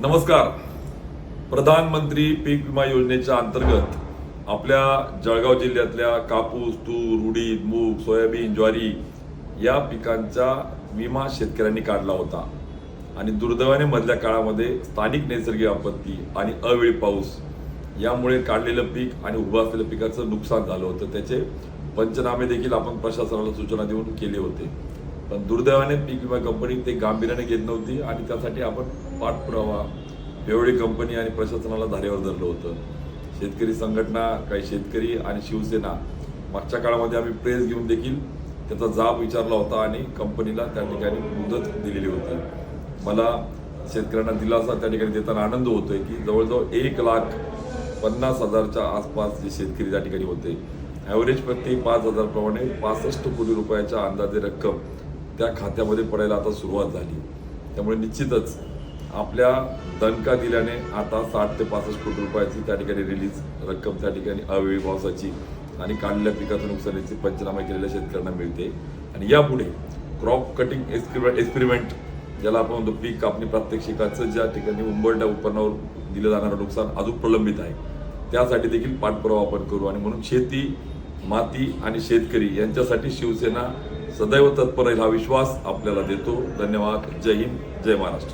नमस्कार. प्रधानमंत्री पीक विमा योजनेच्या अंतर्गत आपल्या जळगाव जिल्ह्यातल्या कापूस तूर उडीद मूग सोयाबीन ज्वारी या पिकांचा विमा शेतकऱ्यांनी काढला होता. आणि दुर्दैवाने मधल्या काळामध्ये स्थानिक नैसर्गिक आपत्ती आणि अवेळी पाऊस यामुळे काढलेलं पीक आणि उभं असलेल्या पिकाचं नुकसान झालं होतं. त्याचे पंचनामे देखील आपण प्रशासनाला सूचना देऊन केले होते. पण दुर्दैवाने पीक विमा कंपनी ते गांभीर्याने घेत नव्हती आणि त्यासाठी आपण पाठपुरावा वेळोवेळी कंपनी आणि प्रशासनाला धारेवर धरलं होतं. शेतकरी संघटना काही शेतकरी आणि शिवसेना मागच्या काळामध्ये आम्ही प्रेस घेऊन देखील त्याचा जाब विचारला होता आणि कंपनीला त्या ठिकाणी मुदत दिलेली होती. मला शेतकऱ्यांना दिलासा त्या ठिकाणी देताना आनंद होतोय की जवळजवळ एक लाख पन्नास हजारच्या आसपास जे शेतकरी त्या ठिकाणी होते. ॲव्हरेज प्रति पाच हजारप्रमाणे पासष्ट कोटी रुपयाच्या अंदाजे रक्कम त्या खात्यामध्ये पडायला आता सुरुवात झाली. त्यामुळे निश्चितच आपल्या दणका दिल्याने आता साठ ते पासष्ट कोटी रुपयाची त्या ठिकाणी रिलीज रक्कम त्या ठिकाणी अवेळी पावसाची आणि काढलेल्या पिकाचं नुकसानीचे पंचनामे केलेल्या शेतकऱ्यांना मिळते. आणि यापुढे क्रॉप कटिंग एक्सपिरिमेंट एक्सपेरिमेंट ज्याला आपण म्हणतो पीक कापणी प्रात्यक्षिकाचं ज्या ठिकाणी उंबरट्या उत्पन्नावर दिलं जाणारं नुकसान अजून प्रलंबित आहे. त्यासाठी देखील पाठपुरावा आपण करू. आणि म्हणून शेती माती आणि शेतकरी यांच्यासाठी शिवसेना सदैव तत्पर राहील हा विश्वास आपल्याला देतो. धन्यवाद. जय हिंद. जय महाराष्ट्र.